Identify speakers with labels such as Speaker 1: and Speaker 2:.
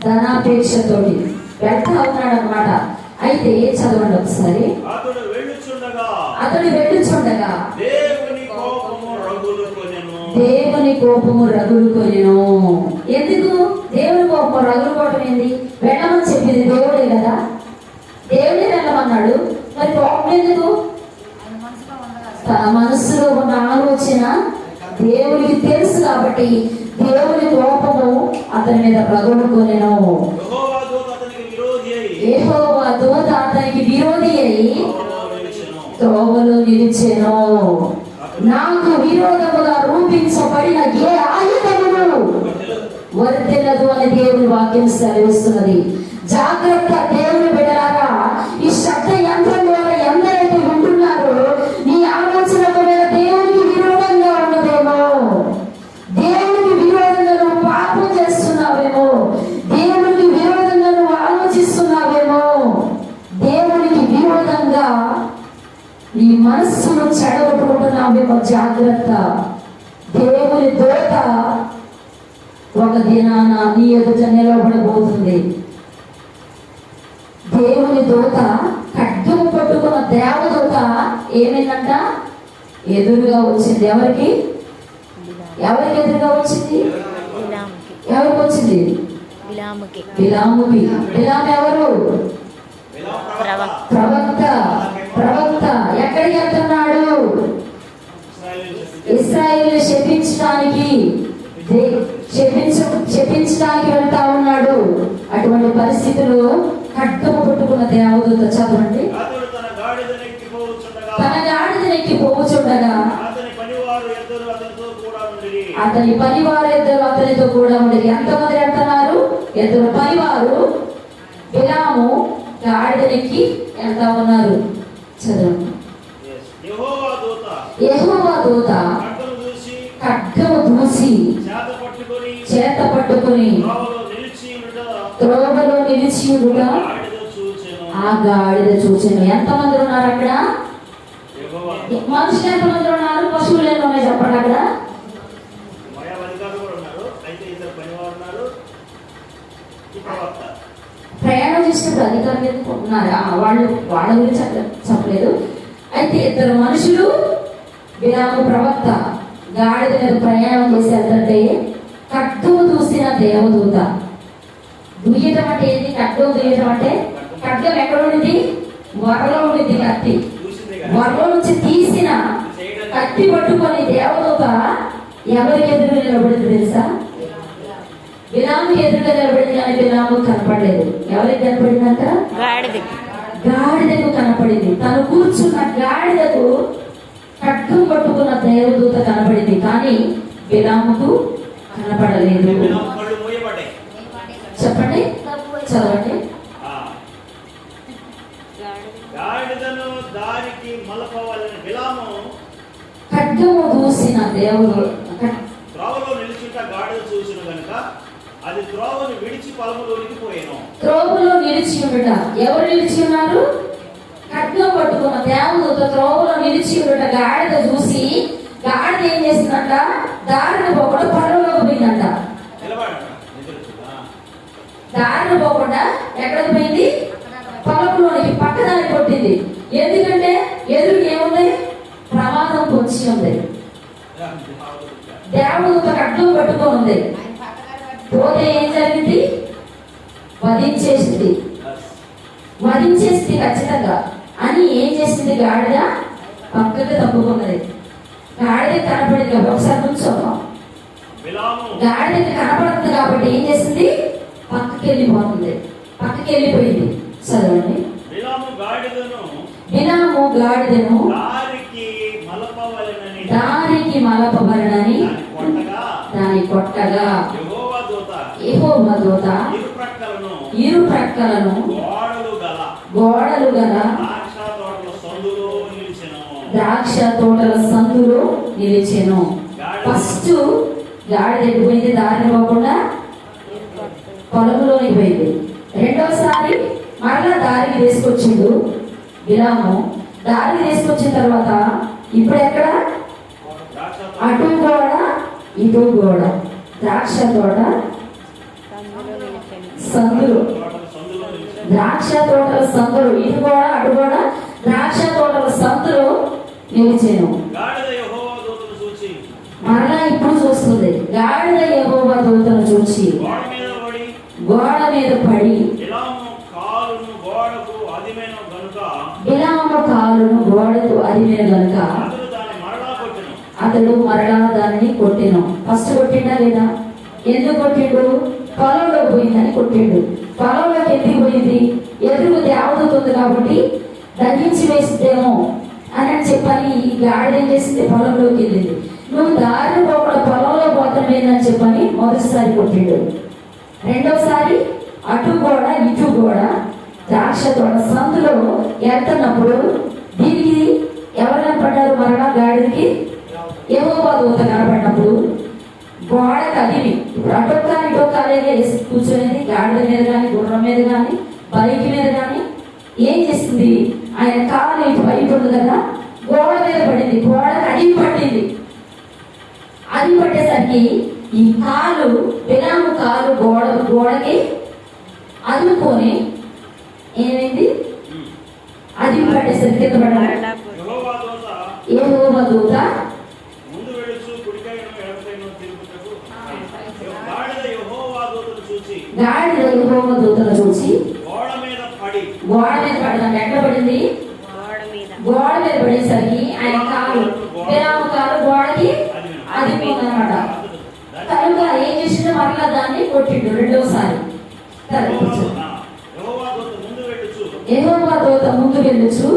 Speaker 1: ధనాపేక్షతోటి వ్యర్థ అవుతున్నాడు అనమాట అయితే చదవండి ఒకసారి?
Speaker 2: అతడు వెళ్ళుచుండగా దేవుని కోపము రగులు కొనెను.
Speaker 1: దేవుని కోపము రగులుకొనెను ఎందుకు? దేవుని కోపం రగులుకోవటం ఏంది? వెళ్ళమని చెప్పింది దేవుడే కదా. దేవుడే వెళ్ళమన్నాడు. మరి కోపం ఎందుకు? తన మనసులో ఉన్న ఆలోచన దేవునికి తెలుసు కాబట్టి దేవుని కోపము అతని మీద రగులుకొనెను
Speaker 2: యెహోవా దూత అతనికి విరోధి అయి త్రోవలో నిలిచెను.
Speaker 1: నాకు విరోధముగా రూపించబడిన ఏ ఆయుధమును? వర్తిల్లదు అని దేవుని వాక్యం సెలవిస్తున్నది. జాగ్రత్త దేవుని బిడలారా నీ మనస్సును చెడగొట్టుకుంటున్నావేమో జాగ్రత్త. దేవుని దోత ఒక దినాన నీ ఎదుట నిలబడబోతుంది. దేవుని దూత ఖడ్గము పట్టుకున్న దేవదూత ఏమైందంట? ఎదురుగా వచ్చింది. ఎవరికి? ఎవరికి ఎదురుగా వచ్చింది? ఎవరికి వచ్చింది?
Speaker 3: బిలాముకి.
Speaker 1: బిలాం ఎవరు?
Speaker 3: ప్రవక్త.
Speaker 1: శపించడానికి శపించ శపించడానికి వెళ్తా ఉన్నాడు. అటువంటి పరిస్థితులు ఖడ్గము పట్టుకున్న దేవదూత చదవండి.
Speaker 2: తన
Speaker 1: తన గాడిదనెక్కి పోవచుండగా
Speaker 2: అతని పనివారు ఇద్దరు అతనితో కూడా
Speaker 1: ఉండేది ఎంతమంది వెళ్తున్నారు? ఇద్దరు పనివారు బిలాము గాడిదనెక్కి వెళ్తా ఉన్నారు. చదవండి.
Speaker 2: యెహోవా దూత ఖడ్గము
Speaker 1: దూసి
Speaker 2: చేత పట్టుకొని త్రోవలో నిలిచి ఉండుట
Speaker 1: త్రోవలో నిలిచి ఉండుట
Speaker 2: గాడిద చూచెను.
Speaker 1: ఆ గాడిద చూచాను. ఎంతమంది ఉన్నారు అక్కడ? మనుషులు ఎంతమంది ఉన్నారు? పశువులు ఎన్ని ఉన్నాయి చెప్పండి అక్కడ. ప్రయాణం చేసినప్పుడు అధికారులు ఎందుకు ఉన్నారా వాళ్ళు వాళ్ళ గురించి చెప్పలేదు. అయితే ఇద్దరు మనుషులు విరాము ప్రవక్త. గాడిద మీద ప్రయాణం చేసి వెళ్తుంటే ఖడ్గము దూసిన దేవదూత. దుయ్యటం అంటే ఏంటి ఖడ్గం దుయ్యటం అంటే ఖడ్గం ఎక్కడ ఉండింది వరలో ఉండింది కత్తి. వరలో నుంచి తీసిన కత్తి పట్టుకొని దేవదూత ఎవరికి ఎదురు నిలబడింది తెలుసా? విరాముకి ఎదురుగా నిలబడింది కానీ విరాము కనపడలేదు. ఎవరికి కనపడిందంట?
Speaker 3: గాడిది
Speaker 1: గాడిదకు కనపడింది. తను కూర్చున్న గాడిదకు కట్టం పట్టుకున్న దేవదూత కనపడింది కానీ విరాముకు కనపడలేదు. చెప్పండి చదవండి.
Speaker 2: ఆ. గాడిదను దారికి మలపవాలని విలాము
Speaker 1: ఖడ్గము దూసిన దేవుడు
Speaker 2: త్రోవలో నిలిచుంట గాడిద చూసిన గనుక అది త్రోవను విడిచి పొలములోనికి పోయాను.
Speaker 1: త్రోవలో నిలిచి ఉండట. ఎవరు నిలిచి ఉన్నారు? ఖడ్గం పట్టుకున్న దేవదూత త్రోవలో నిలిచి ఉండట గాడిద చూసి గాడిద ఏం చేసిందంట? దారిని పోకుండా పొలంలోకి పోయిందంట.
Speaker 2: నిలబడ
Speaker 1: దారిని పోకుండా ఎక్కడికి పోయింది? పొలంలోనికి పక్కదారి కొట్టింది. ఎందుకంటే ఎదురుకి ఏముంది? ప్రమాదం పొంచి ఉంది. దేవదూత అడ్డు పట్టుకొని ఉంది. పోతే ఏం జరిగింది? వధించేసింది. వధించేసింది ఖచ్చితంగా అని ఏం చేసింది గాడిద? పక్కకి తప్పుకున్నది. గాడిద కనపడింది. ఒకసారి గాడిదకి కనపడుతుంది కాబట్టి ఏం చేసింది? పక్కకి వెళ్ళిపోతుంది పక్కకి వెళ్ళిపోయింది చదవండి
Speaker 2: విలాము గాడిదను దారికి
Speaker 1: మలపబడనని
Speaker 2: దాని కొట్టగా ఇరు ప్రక్కలను
Speaker 1: ఇరు ప్రక్కలను
Speaker 2: గోడలు గల
Speaker 1: గోడలు గల
Speaker 2: ద్రాక్ష తోటల సందులో నిలిచెను
Speaker 1: ద్రాక్ష తోటల సందులో నిలిచెను. ఫస్ట్ గాడిద ఎడిపోయింది దారిని పోకుండా పొలంలోనికి పోయింది. రెండోసారి మరలా దారికి తీసుకొచ్చిండు విరాము దారికి తీసుకొచ్చిన తర్వాత ఇప్పుడు ఎక్కడ? అటు గోడ ఇటు గోడ. ద్రాక్ష తోట సందులు. ద్రాక్ష తోటల సందులు. ఇటు కూడా అటు కూడా ద్రాక్ష తోటల సందులు
Speaker 2: దూతను చూచి.
Speaker 1: మరలా ఇప్పుడు చూస్తుంది. గాడిద యెహోవా దూతను చూసి
Speaker 2: గోడ మీద పడి. ఇలాము కాలును గోడకు అదిమైన గనుక.
Speaker 1: బిలాము
Speaker 2: అతడు మరలా
Speaker 1: దానిని కొట్టెను. ఫస్ట్ కొట్టిండా లేదా? ఎందుకు కొట్టిండు? పొలంలో పోయిందని కొట్టిండు. పొలంలోకి ఎందుకు పోయింది? ఎదురు దేవదూతుంది కాబట్టి దహించి వేసిద్దేమో. అని చెప్పాలి చెప్పని ఈ గాడిద ఏం చేసింది? పొలంలోకి వెళ్ళింది. నువ్వు దారిని పోకుండా పొలంలో పోతామేందని చెప్పని మొదటిసారి కొట్టిండు. రెండోసారి అటు గోడ ఇటు గోడ ద్రాక్ష తోట సందులో ఎత్తనప్పుడు దీనికి ఎవరు కనపడ్డారు మరణ గాడికి ఏవో ఊత కనపడినప్పుడు గోడ కదివి ఇప్పుడు అటొక్క ఇటొక్క అలాగే వేసి కూర్చొనేది గాడిద మీద కానీ గుర్రం మీద కానీ బైక్ మీద కానీ ఏం చేసింది ఆయన కాలు ఇటు ఉంది కదా? గోడ మీద పడింది. గోడకి అడిగి పట్టింది. అది పట్టేసరికి ఈ కాలు విరాము కాలు గోడ గోడకి అందుకొని ఏమైంది? అది పట్టేసరికి కింద పడాలి
Speaker 2: దూత.
Speaker 1: గాడిద యెహోవా దూతను చూసి